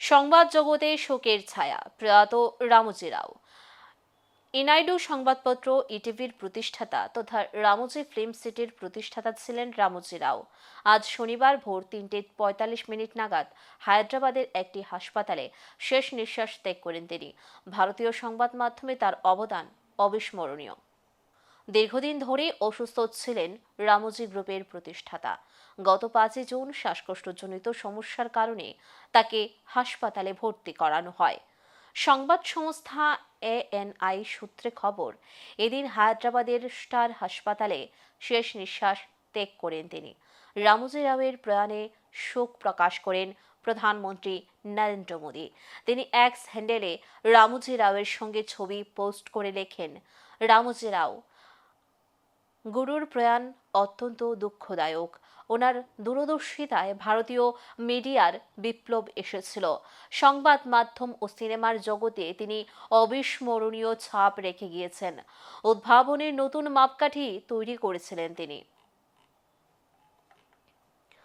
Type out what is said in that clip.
সংবাদ জগতে শোকের ছায়া, প্রয়াত রামজি রাও। ইনাইডু সংবাদপত্র, ইটিভির প্রতিষ্ঠাতা তথা রামজি ফিল্ম সিটির প্রতিষ্ঠাতা ছিলেন রামজি রাও। আজ শনিবার ভোর তিনটে পঁয়তাল্লিশ মিনিট নাগাদ হায়দ্রাবাদের একটি হাসপাতালে শেষ নিঃশ্বাস ত্যাগ করেন তিনি। ভারতীয় সংবাদ মাধ্যমে তার অবদান অবিস্মরণীয়। দীর্ঘদিন ধরে অসুস্থ ছিলেন রামজি গ্রুপের প্রতিষ্ঠাতা। গত পাঁচই জুন শ্বাসকষ্টজনিত সমস্যার কারণে তাকে হাসপাতালে ভর্তি করানো হয়। সংবাদ সংস্থা এএনআই সূত্রে খবর, এদিন হায়দ্রাবাদের স্টার হাসপাতালে শেষ নিঃশ্বাস ত্যাগ করেন তিনি। রামজি রাওয়ের প্রয়াণে শোক প্রকাশ করেন প্রধানমন্ত্রী নরেন্দ্র মোদী। তিনি এক্স হ্যান্ডেলে রামজি রাওয়ের সঙ্গে ছবি পোস্ট করে লেখেন, রামজি রাও গুরুর প্রয়াণ অত্যন্ত দুঃখদায়ক। ওনার দূরদর্শিতায় ভারতীয় মিডিয়ার বিপ্লব এসেছিল। সংবাদ মাধ্যম ও সিনেমার জগতে তিনি অবিস্মরণীয় ছাপ রেখে গিয়েছেন। উদ্ভাবনের নতুন মাপকাঠি তৈরি করেছিলেন তিনি।